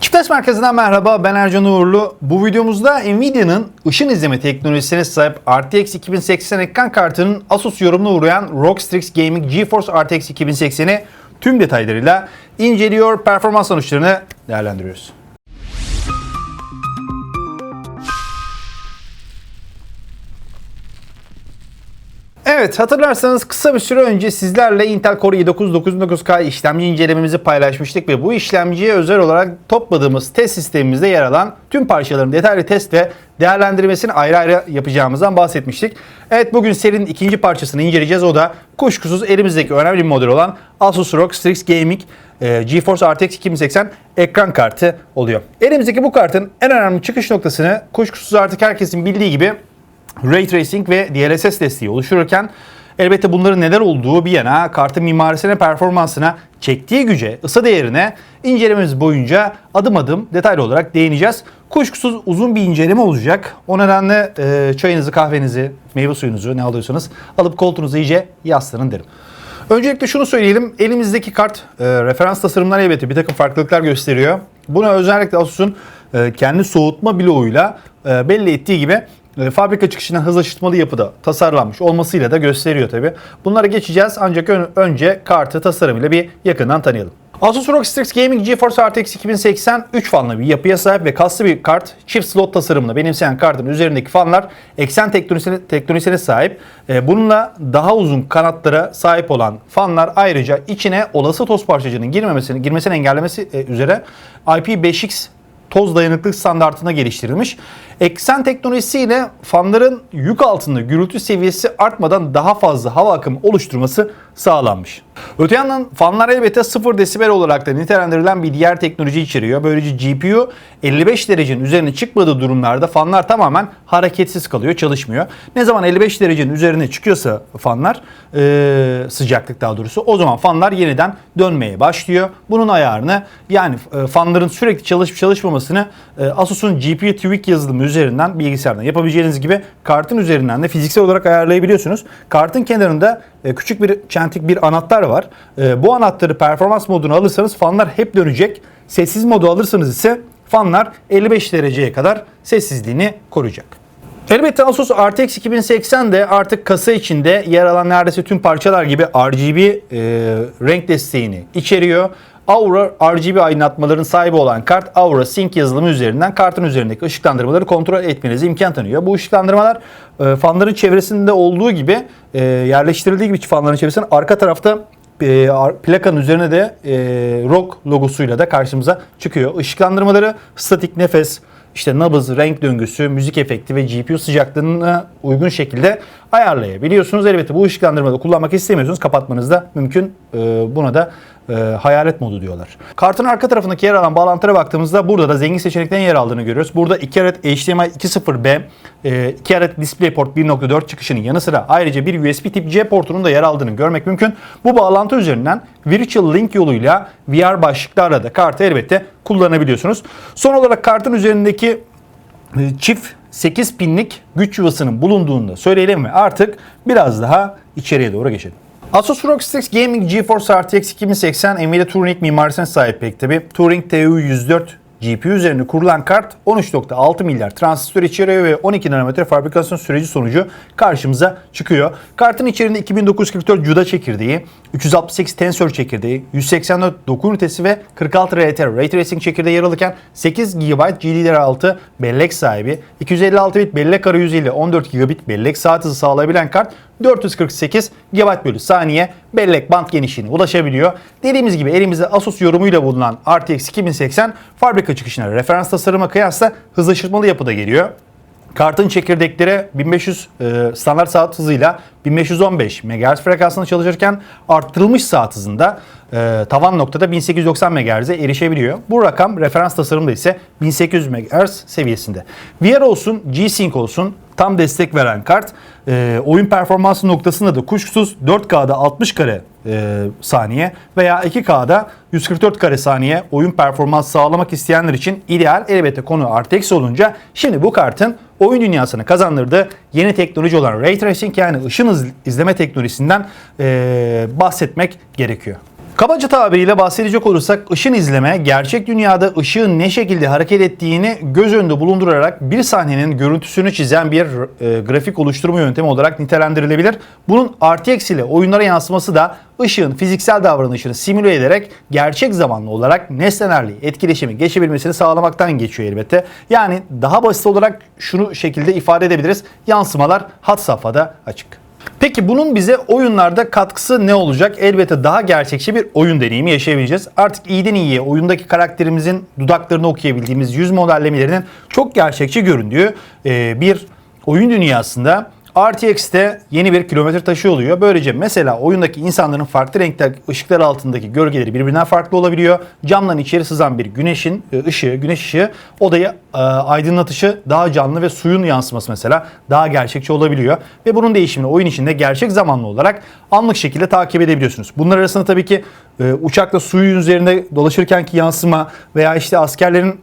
Çiftleş Merkezi'nden merhaba ben Ercan Uğurlu. Bu videomuzda Nvidia'nın ışın izleme teknolojisine sahip RTX 2080 ekran kartının Asus yorumuna uğrayan ROG Strix Gaming GeForce RTX 2080'i tüm detaylarıyla inceliyor, performans sonuçlarını değerlendiriyoruz. Evet hatırlarsanız kısa bir süre önce sizlerle Intel Core i9 9900K işlemci incelememizi paylaşmıştık ve bu işlemciye özel olarak topladığımız test sistemimizde yer alan tüm parçaların detaylı test ve değerlendirmesini ayrı ayrı yapacağımızdan bahsetmiştik. Evet bugün serinin ikinci parçasını inceleyeceğiz. O da kuşkusuz elimizdeki önemli bir model olan Asus ROG Strix Gaming e, GeForce RTX 2080 ekran kartı oluyor. Elimizdeki bu kartın en önemli çıkış noktasını kuşkusuz artık herkesin bildiği gibi Ray Tracing ve DLSS desteği oluştururken elbette bunların neler olduğu bir yana kartın mimarisine, performansına, çektiği güce, ısı değerine incelememiz boyunca adım adım detaylı olarak değineceğiz. Kuşkusuz uzun bir inceleme olacak. O nedenle e, çayınızı, kahvenizi, meyve suyunuzu ne alıyorsanız alıp koltuğunuza iyice yaslanın derim. Öncelikle şunu söyleyelim. Elimizdeki kart e, referans tasarımlar elbette bir takım farklılıklar gösteriyor. Bunu özellikle Asus'un e, kendi soğutma bloğuyla e, belli ettiği gibi e, fabrika çıkışına hız aşıtmalı yapıda tasarlanmış olmasıyla da gösteriyor tabi. Bunlara geçeceğiz ancak ön- önce kartı tasarımıyla bir yakından tanıyalım. Asus ROG Strix Gaming GeForce RTX 2080 3 fanlı bir yapıya sahip ve kaslı bir kart. Çift slot tasarımını benimseyen kartın üzerindeki fanlar eksen teknolojisine, teknolojisine sahip. E, Bununla daha uzun kanatlara sahip olan fanlar ayrıca içine olası toz parçacığının girmemesini, girmesini engellemesi e, üzere IP5X toz dayanıklık standartına geliştirilmiş. Eksen teknolojisiyle fanların yük altında gürültü seviyesi artmadan daha fazla hava akımı oluşturması sağlanmış. Öte yandan fanlar elbette 0 desibel olarak da nitelendirilen bir diğer teknoloji içeriyor. Böylece GPU 55 derecenin üzerine çıkmadığı durumlarda fanlar tamamen hareketsiz kalıyor, çalışmıyor. Ne zaman 55 derecenin üzerine çıkıyorsa fanlar, e, sıcaklık daha doğrusu, o zaman fanlar yeniden dönmeye başlıyor. Bunun ayarını yani fanların sürekli çalışıp çalışmamasını Asus'un GPU Tweak yazılımı üzerinden bilgisayardan yapabileceğiniz gibi kartın üzerinden de fiziksel olarak ayarlayabiliyorsunuz. Kartın kenarında e, küçük bir çentik bir anahtar var. E, bu anahtarı performans moduna alırsanız fanlar hep dönecek. Sessiz modu alırsanız ise fanlar 55 dereceye kadar sessizliğini koruyacak. Elbette Asus RTX 2080 de artık kasa içinde yer alan neredeyse tüm parçalar gibi RGB e, renk desteğini içeriyor. Aura RGB aydınlatmaların sahibi olan kart Aura Sync yazılımı üzerinden kartın üzerindeki ışıklandırmaları kontrol etmenize imkan tanıyor. Bu ışıklandırmalar e, fanların çevresinde olduğu gibi e, yerleştirildiği gibi fanların çevresinde arka tarafta e, plakanın üzerine de ROG logosuyla da karşımıza çıkıyor. Işıklandırmaları statik nefes, işte nabız, renk döngüsü, müzik efekti ve GPU sıcaklığına uygun şekilde ayarlayabiliyorsunuz. Elbette bu ışıklandırmayı kullanmak istemiyorsunuz. Kapatmanız da mümkün. Buna da e, hayalet modu diyorlar. Kartın arka tarafındaki yer alan bağlantılara baktığımızda burada da zengin seçeneklerin yer aldığını görüyoruz. Burada 2 adet HDMI 2.0B, 2 adet DisplayPort 1.4 çıkışının yanı sıra ayrıca bir USB tip C portunun da yer aldığını görmek mümkün. Bu bağlantı üzerinden Virtual Link yoluyla VR başlıklarla da kartı elbette kullanabiliyorsunuz. Son olarak kartın üzerindeki e, çift 8 pinlik güç yuvasının bulunduğunu da söyleyelim ve artık biraz daha içeriye doğru geçelim. Asus ROG Strix Gaming GeForce RTX 2080 Nvidia Turing mimarisine sahip pek tabi. Turing TU 104 GPU üzerine kurulan kart 13.6 milyar transistör içeriyor ve 12 nanometre fabrikasyon süreci sonucu karşımıza çıkıyor. Kartın içerisinde 2944 CUDA çekirdeği, 368 Tensor çekirdeği, 184 doku ünitesi ve 46 RT Ray Tracing çekirdeği yer alırken 8 GB GDDR6 bellek sahibi, 256 bit bellek arayüzü ile 14 GB bellek saat hızı sağlayabilen kart 448 GB bölü saniye bellek band genişliğine ulaşabiliyor. Dediğimiz gibi elimizde Asus yorumuyla bulunan RTX 2080 fabrika çıkışına referans tasarıma kıyasla hız aşırtmalı yapıda geliyor. Kartın çekirdekleri 1500 e, standart saat hızıyla 1515 MHz frekansında çalışırken arttırılmış saat hızında e, tavan noktada 1890 MHz'e erişebiliyor. Bu rakam referans tasarımda ise 1800 MHz seviyesinde. VR olsun, G-Sync olsun tam destek veren kart. E, oyun performansı noktasında da kuşkusuz 4K'da 60 kare e, saniye veya 2K'da 144 kare saniye oyun performans sağlamak isteyenler için ideal. Elbette konu RTX olunca şimdi bu kartın oyun dünyasını kazandırdığı yeni teknoloji olan Ray Tracing yani ışın iz- izleme teknolojisinden e, bahsetmek gerekiyor. Kabaca tabiriyle bahsedecek olursak ışın izleme gerçek dünyada ışığın ne şekilde hareket ettiğini göz önünde bulundurarak bir sahnenin görüntüsünü çizen bir e, grafik oluşturma yöntemi olarak nitelendirilebilir. Bunun RTX ile oyunlara yansıması da ışığın fiziksel davranışını simüle ederek gerçek zamanlı olarak nesnelerle etkileşimi geçebilmesini sağlamaktan geçiyor elbette. Yani daha basit olarak şunu şekilde ifade edebiliriz. Yansımalar hat safhada açık. Peki bunun bize oyunlarda katkısı ne olacak? Elbette daha gerçekçi bir oyun deneyimi yaşayabileceğiz. Artık iyiden iyiye oyundaki karakterimizin dudaklarını okuyabildiğimiz yüz modellemelerinin çok gerçekçi göründüğü e, bir oyun dünyasında RTX'te yeni bir kilometre taşı oluyor. Böylece mesela oyundaki insanların farklı renkler ışıklar altındaki gölgeleri birbirinden farklı olabiliyor. Camdan içeri sızan bir güneşin e, ışığı, güneş ışığı odayı e, aydınlatışı daha canlı ve suyun yansıması mesela daha gerçekçi olabiliyor. Ve bunun değişimini oyun içinde gerçek zamanlı olarak anlık şekilde takip edebiliyorsunuz. Bunlar arasında tabii ki e, uçakla suyun üzerinde dolaşırkenki yansıma veya işte askerlerin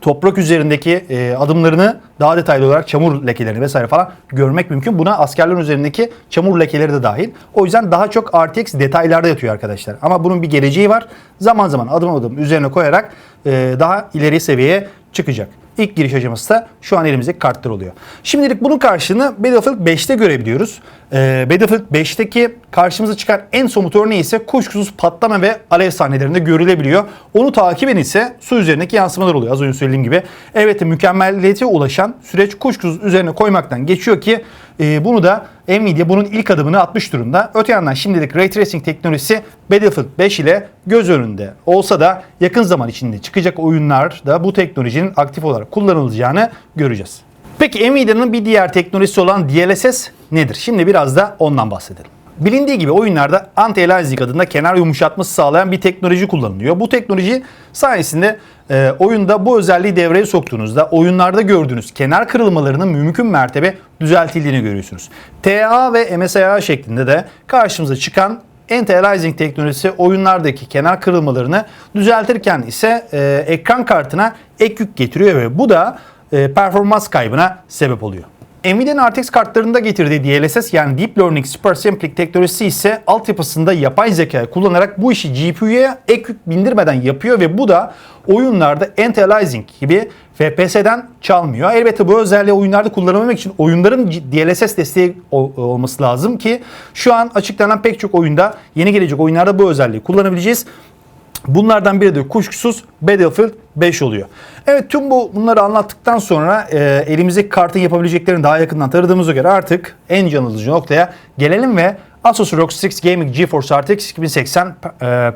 toprak üzerindeki e, adımlarını daha detaylı olarak çamur lekelerini vesaire falan görmek mümkün. Buna askerlerin üzerindeki çamur lekeleri de dahil. O yüzden daha çok RTX detaylarda yatıyor arkadaşlar. Ama bunun bir geleceği var. Zaman zaman adım adım üzerine koyarak e, daha ileri seviyeye çıkacak. İlk giriş aşaması da şu an elimizdeki kartlar oluyor. Şimdilik bunun karşılığını Battlefield 5'te görebiliyoruz. Ee, Battlefield 5'teki karşımıza çıkan en somut örneği ise kuşkusuz patlama ve alev sahnelerinde görülebiliyor. Onu takiben ise su üzerindeki yansımalar oluyor az önce söylediğim gibi. Evet mükemmelliyete ulaşan süreç kuşkusuz üzerine koymaktan geçiyor ki e, bunu da Nvidia bunun ilk adımını atmış durumda. Öte yandan şimdilik Ray Tracing teknolojisi Battlefield 5 ile göz önünde olsa da yakın zaman içinde çıkacak oyunlarda bu teknolojinin aktif olarak kullanılacağını göreceğiz. Peki Nvidia'nın bir diğer teknolojisi olan DLSS nedir? Şimdi biraz da ondan bahsedelim. Bilindiği gibi oyunlarda anti-aliasing adında kenar yumuşatması sağlayan bir teknoloji kullanılıyor. Bu teknoloji sayesinde e, oyunda bu özelliği devreye soktuğunuzda oyunlarda gördüğünüz kenar kırılmalarının mümkün mertebe düzeltildiğini görüyorsunuz. TA ve MSIA şeklinde de karşımıza çıkan Anti-aliasing teknolojisi oyunlardaki kenar kırılmalarını düzeltirken ise e, ekran kartına ek yük getiriyor ve bu da e, performans kaybına sebep oluyor. Nvidia'nın RTX kartlarında getirdiği DLSS yani Deep Learning Super Sampling teknolojisi ise altyapısında yapay zeka kullanarak bu işi GPU'ya ek yük bindirmeden yapıyor ve bu da oyunlarda anti-aliasing gibi FPS'den çalmıyor. Elbette bu özelliği oyunlarda kullanılmak için oyunların DLSS desteği olması lazım ki şu an açıklanan pek çok oyunda yeni gelecek oyunlarda bu özelliği kullanabileceğiz. Bunlardan biri de kuşkusuz Battlefield 5 oluyor. Evet tüm bu bunları anlattıktan sonra e, elimizdeki kartın yapabileceklerini daha yakından tanıdığımıza göre artık en can alıcı noktaya gelelim ve Asus ROG Strix Gaming GeForce RTX 2080 e,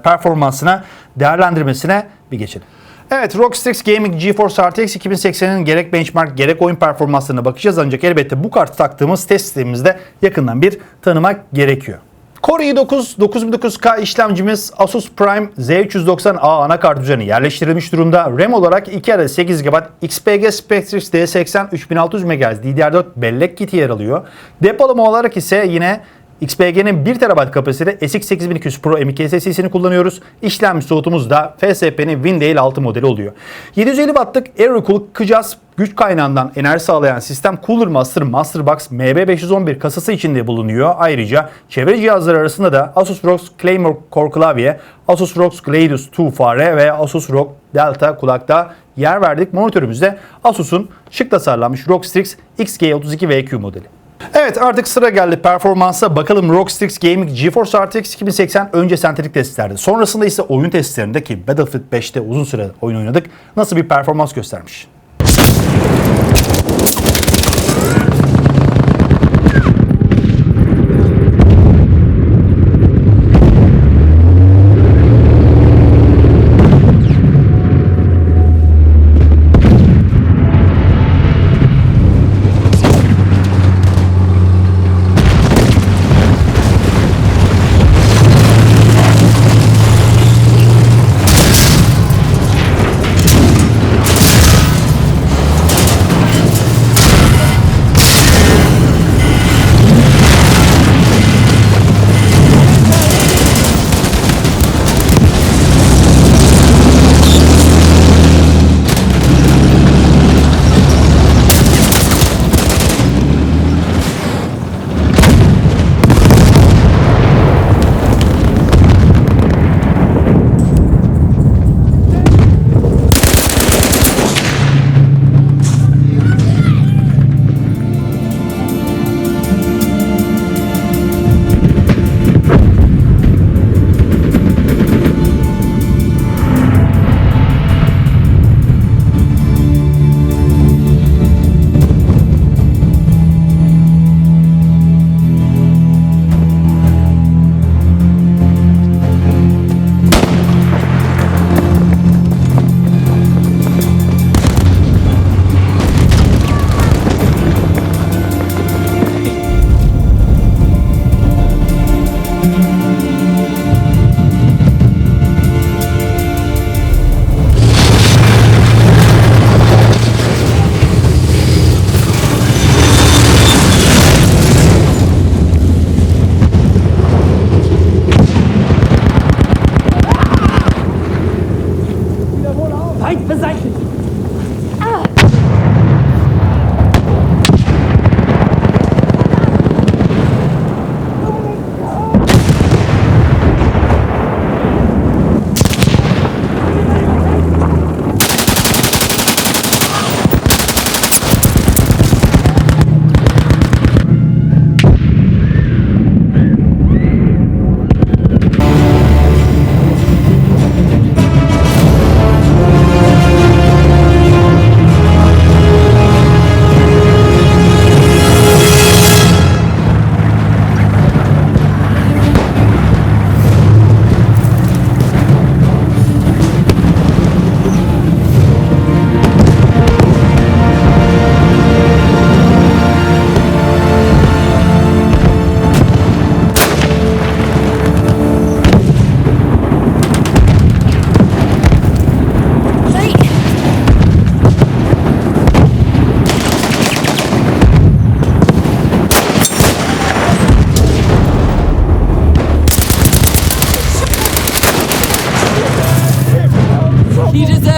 performansına değerlendirmesine bir geçelim. Evet ROG Strix Gaming GeForce RTX 2080'in gerek benchmark gerek oyun performanslarına bakacağız ancak elbette bu kartı taktığımız test sistemimizde yakından bir tanımak gerekiyor. Core i9 9900K işlemcimiz Asus Prime Z390A anakart üzerine yerleştirilmiş durumda. RAM olarak 2 adet 8 GB XPG Spectrix D80 3600 MHz DDR4 bellek kiti yer alıyor. Depolama olarak ise yine XPG'nin 1 TB kapasiteli SX8200 Pro M.2 SSD'sini kullanıyoruz. İşlemci soğutumuz da FSP'nin Windale 6 modeli oluyor. 750 Watt'lık Aerocool Kıcaz güç kaynağından enerji sağlayan sistem Cooler Master Masterbox MB511 kasası içinde bulunuyor. Ayrıca çevre cihazları arasında da Asus ROG Claymore Core klavye, Asus ROG Gladius 2 fare ve Asus ROG Delta kulakta yer verdik. Monitörümüzde Asus'un şık tasarlanmış ROG Strix XG32 VQ modeli. Evet artık sıra geldi performansa. Bakalım ROG Strix Gaming GeForce RTX 2080 önce sentetik testlerde. Sonrasında ise oyun testlerinde ki Battlefield 5'te uzun süre oyun oynadık. Nasıl bir performans göstermiş.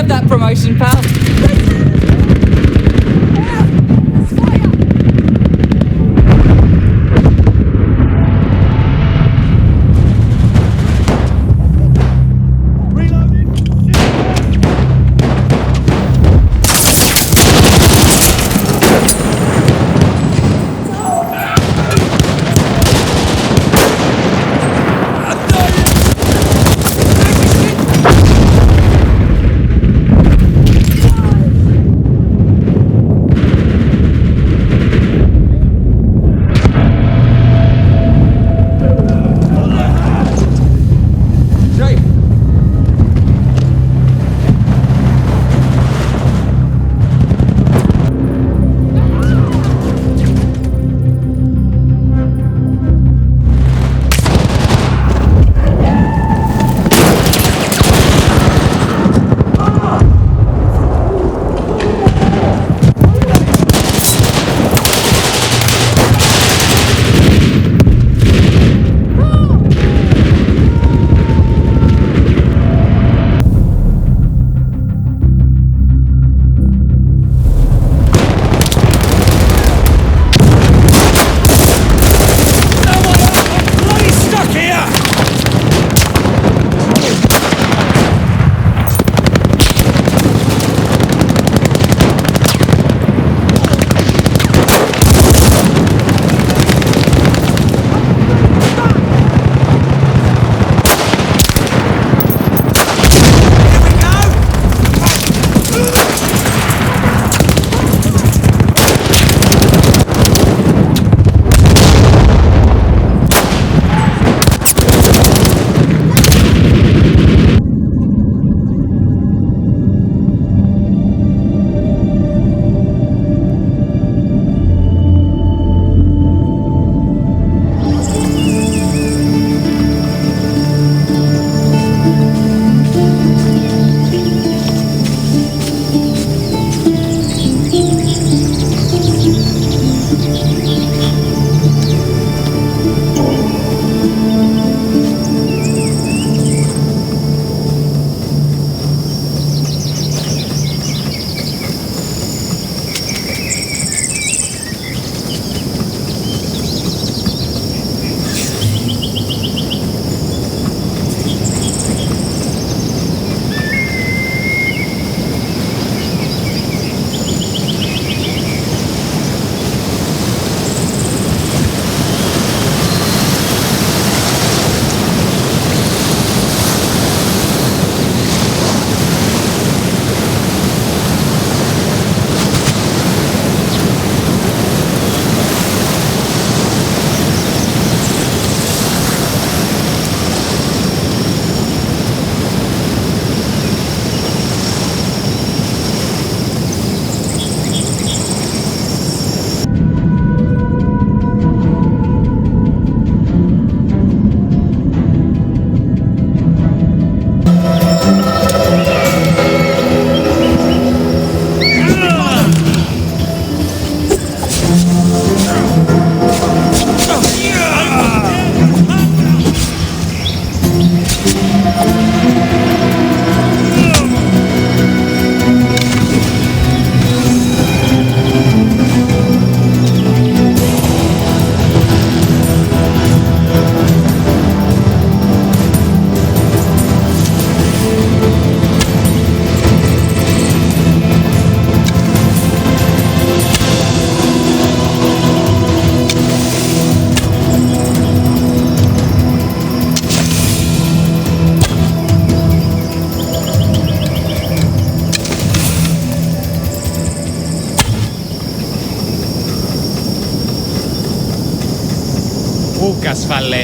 Deserve that promotion, pal.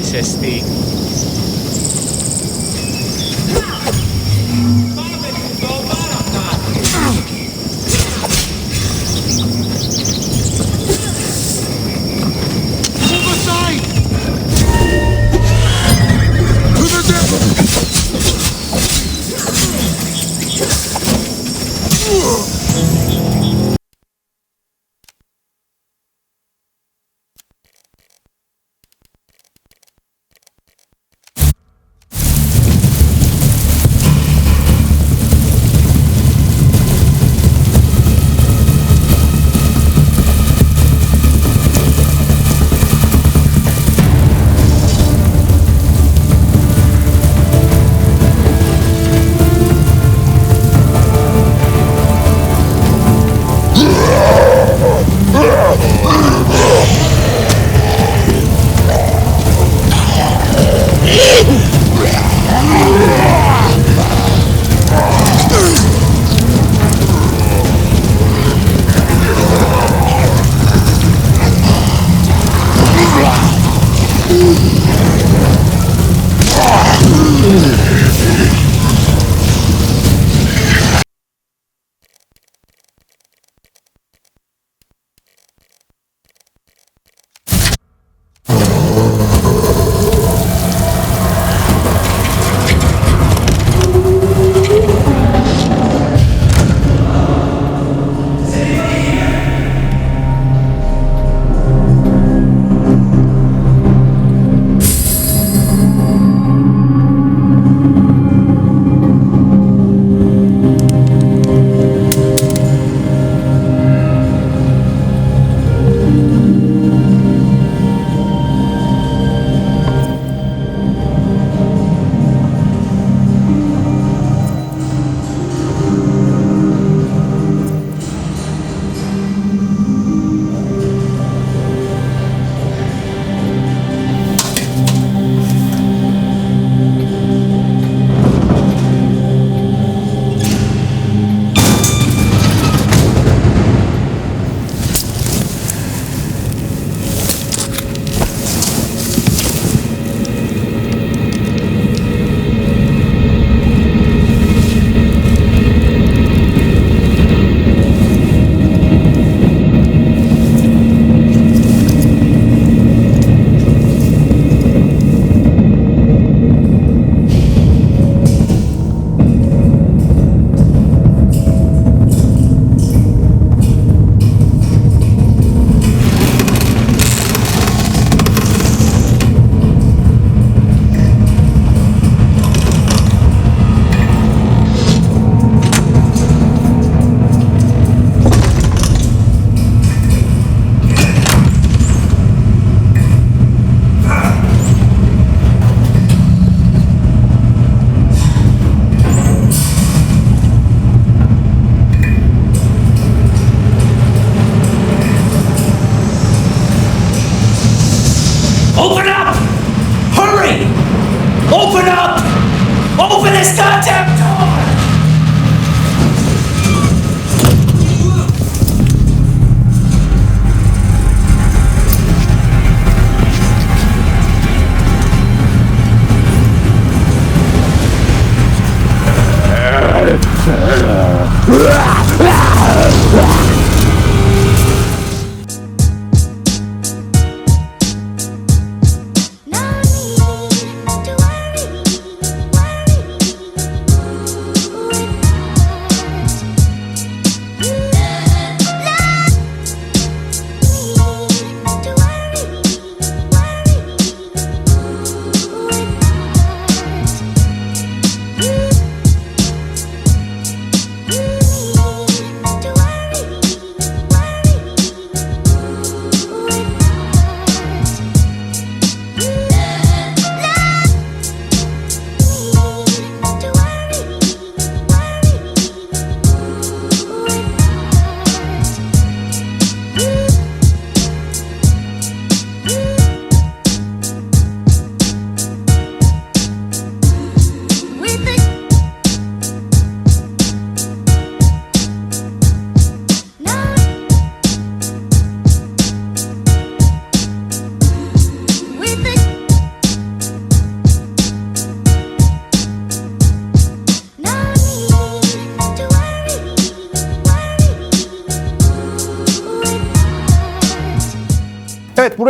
SST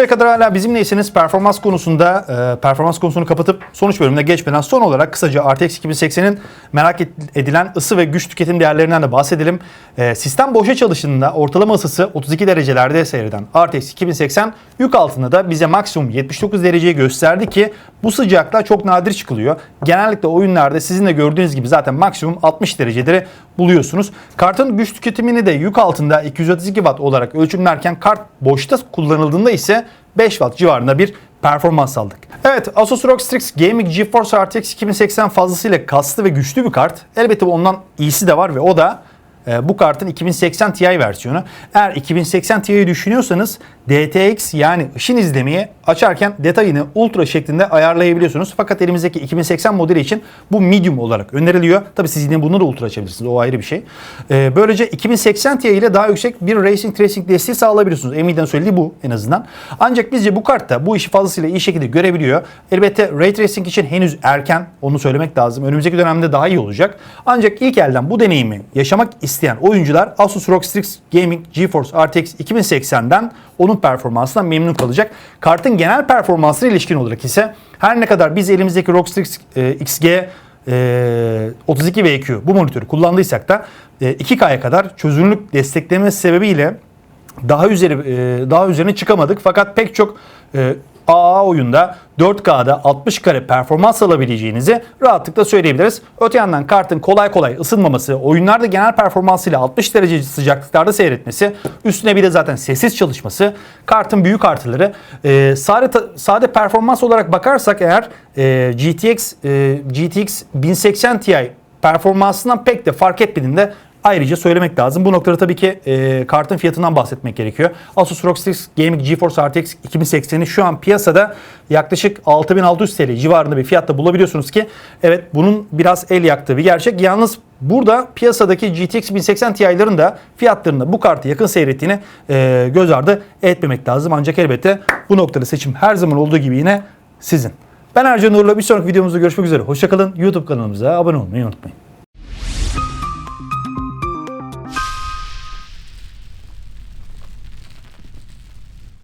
kadar hala bizimleyseniz performans konusunda e, performans konusunu kapatıp sonuç bölümüne geçmeden son olarak kısaca RTX 2080'in merak edilen ısı ve güç tüketim değerlerinden de bahsedelim. E, sistem boşa çalıştığında ortalama ısısı 32 derecelerde seyreden RTX 2080 yük altında da bize maksimum 79 dereceyi gösterdi ki bu sıcaklığa çok nadir çıkılıyor. Genellikle oyunlarda sizin de gördüğünüz gibi zaten maksimum 60 dereceleri buluyorsunuz. Kartın güç tüketimini de yük altında 232 Watt olarak ölçümlerken kart boşta kullanıldığında ise 5 Watt civarında bir performans aldık. Evet Asus ROG Strix Gaming GeForce RTX 2080 fazlasıyla kaslı ve güçlü bir kart. Elbette ondan iyisi de var ve o da bu kartın 2080 Ti versiyonu. Eğer 2080 Ti'yi düşünüyorsanız DTX yani ışın izlemeyi açarken detayını ultra şeklinde ayarlayabiliyorsunuz. Fakat elimizdeki 2080 modeli için bu medium olarak öneriliyor. Tabi siz yine bunu da ultra açabilirsiniz. O ayrı bir şey. E, böylece 2080 Ti ile daha yüksek bir racing tracing desteği sağlayabiliyorsunuz. Nvidia'nın söylediği bu en azından. Ancak bizce bu kartta bu işi fazlasıyla iyi şekilde görebiliyor. Elbette ray tracing için henüz erken. Onu söylemek lazım. Önümüzdeki dönemde daha iyi olacak. Ancak ilk elden bu deneyimi yaşamak isteyen oyuncular Asus ROG Strix Gaming GeForce RTX 2080'den onun performansından memnun kalacak. Kartın genel performansına ilişkin olarak ise her ne kadar biz elimizdeki ROG Strix e, XG e, 32 VQ bu monitörü kullandıysak da e, 2K'ya kadar çözünürlük desteklemesi sebebiyle daha üzeri e, daha üzerine çıkamadık fakat pek çok e, AA oyunda 4K'da 60 kare performans alabileceğinizi rahatlıkla söyleyebiliriz. Öte yandan kartın kolay kolay ısınmaması, oyunlarda genel performansıyla 60 derece sıcaklıklarda seyretmesi, üstüne bir de zaten sessiz çalışması kartın büyük artıları. E, sade, sade performans olarak bakarsak eğer e, GTX e, GTX 1080 Ti performansından pek de fark etmediğini ayrıca söylemek lazım. Bu noktada tabii ki e, kartın fiyatından bahsetmek gerekiyor. Asus ROG Strix Gaming GeForce RTX 2080'i şu an piyasada yaklaşık 6600 TL civarında bir fiyatta bulabiliyorsunuz ki evet bunun biraz el yaktığı bir gerçek. Yalnız burada piyasadaki GTX 1080 Ti'lerin de fiyatlarında bu kartı yakın seyrettiğini e, göz ardı etmemek lazım. Ancak elbette bu noktada seçim her zaman olduğu gibi yine sizin. Ben Ercan Uğur'la bir sonraki videomuzda görüşmek üzere. Hoşçakalın. YouTube kanalımıza abone olmayı unutmayın.